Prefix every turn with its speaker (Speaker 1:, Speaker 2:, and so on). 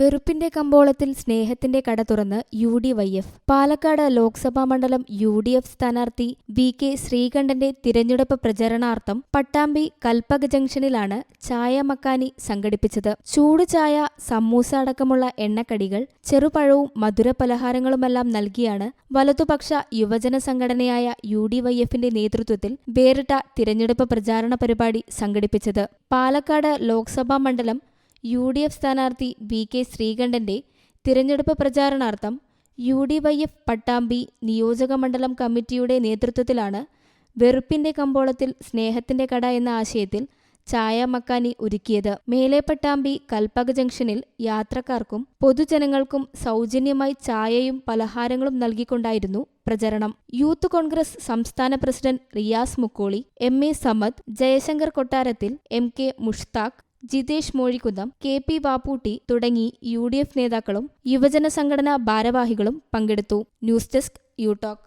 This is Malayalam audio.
Speaker 1: വെറുപ്പിന്റെ കമ്പോളത്തിൽ സ്നേഹത്തിന്റെ കട തുറന്ന് U D Y F. Palakkad Lok Sabha മണ്ഡലം യു ഡി എഫ് സ്ഥാനാർത്ഥി വി കെ ശ്രീകണ്ഠന്റെ തിരഞ്ഞെടുപ്പ് പ്രചരണാർത്ഥം പട്ടാമ്പി കൽപ്പക ജംഗ്ഷനിലാണ് ചായ മക്കാനി സംഘടിപ്പിച്ചത്. ചൂട് ചായ സമൂസ അടക്കമുള്ള എണ്ണക്കടികൾ ചെറുപഴവും മധുര മധുരപലഹാരങ്ങളുമെല്ലാം നൽകിയാണ് വലതുപക്ഷ യുവജന സംഘടനയായ യു ഡി വൈ എഫിന്റെ നേതൃത്വത്തിൽ വേറിട്ട തിരഞ്ഞെടുപ്പ് പ്രചാരണ പരിപാടി സംഘടിപ്പിച്ചത്. പാലക്കാട് ലോക്സഭാ മണ്ഡലം യു ഡി എഫ് സ്ഥാനാർത്ഥി വി കെ ശ്രീകണ്ഠന്റെ തിരഞ്ഞെടുപ്പ് പ്രചാരണാർത്ഥം U D Y F Pattambi നിയോജക മണ്ഡലം കമ്മിറ്റിയുടെ നേതൃത്വത്തിലാണ് വെറുപ്പിന്റെ കമ്പോളത്തിൽ സ്നേഹത്തിന്റെ കട എന്ന ആശയത്തിൽ ചായ മക്കാനി ഒരുക്കിയത്. മേലെ പട്ടാമ്പി കൽപ്പക ജംഗ്ഷനിൽ യാത്രക്കാർക്കും പൊതുജനങ്ങൾക്കും സൗജന്യമായി ചായയും പലഹാരങ്ങളും നൽകിക്കൊണ്ടായിരുന്നു പ്രചരണം. യൂത്ത് കോൺഗ്രസ് സംസ്ഥാന president Riyas Mukkoli M A Samad Jayashankar കൊട്ടാരത്തിൽ M K Mushtaq Jithesh Mozhikkunnam K P Vapputty തുടങ്ങി യു ഡി എഫ് നേതാക്കളും യുവജന സംഘടനാ ഭാരവാഹികളും പങ്കെടുത്തു. News desk you talk